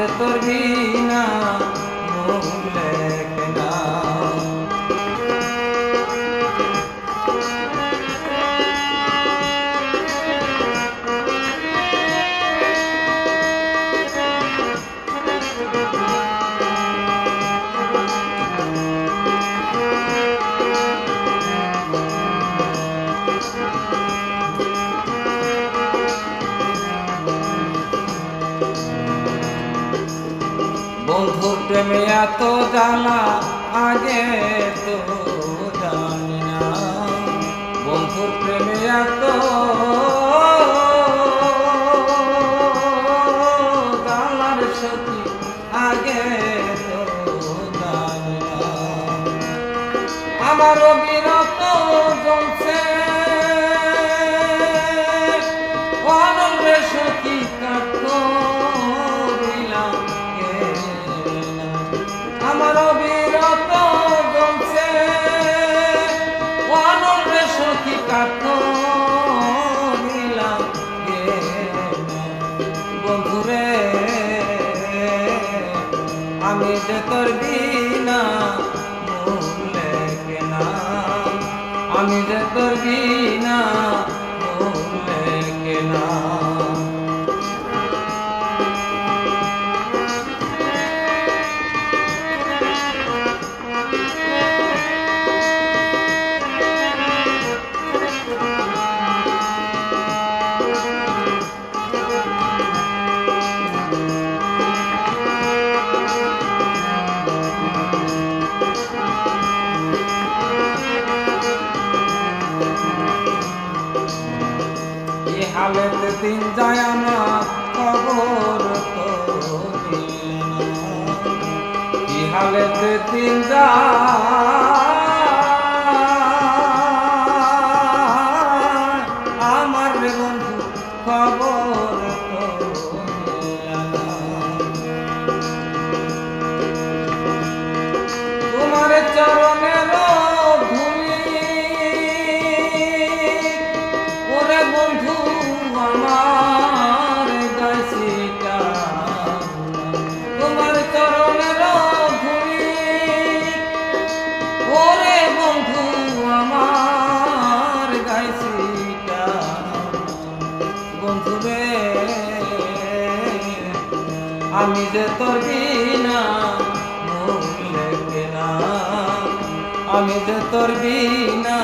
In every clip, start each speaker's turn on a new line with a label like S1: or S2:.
S1: যে তোর বন্ধুর প্রেমে এত জ্বালা আগে তো জানি না বন্ধুর প্রেমে এত জ্বালার সখী, আগে তো জানি না আমার বিরত আমি যে তোর বিনা মূলে কেনা আমি যে তোর বিনা মূলে কেনা দিন যায় আমার খবর কি হালেতে দিন যায় আমি যে তোর বিনা মূল্যে না আমি যে তোর বিনা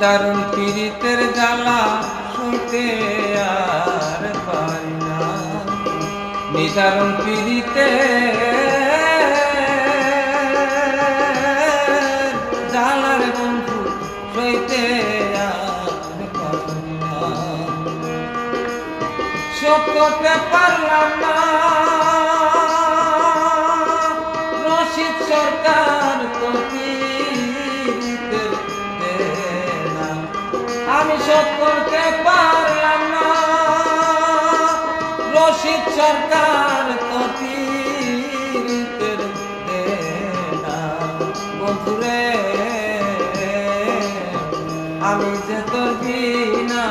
S1: নিদারুণ পীড়িতের জ্বালা শুনতে আর পারি না। নিদারুণ পীড়িতে জ্বালার বন্ধু পারলাম না। রশিদ সরকার আমি সব করতে পারলাম না। রশিদ সরকার আমি যে তোর না।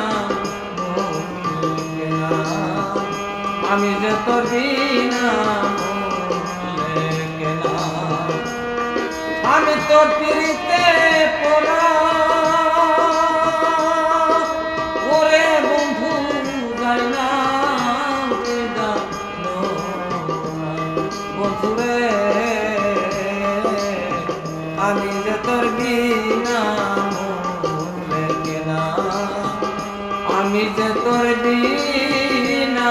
S1: আমি যে তোর বিনা আমি তোর পিড়িতে বন্ধুরে আমি যে তোর বিনা কেনা আমি যে তোর বিনা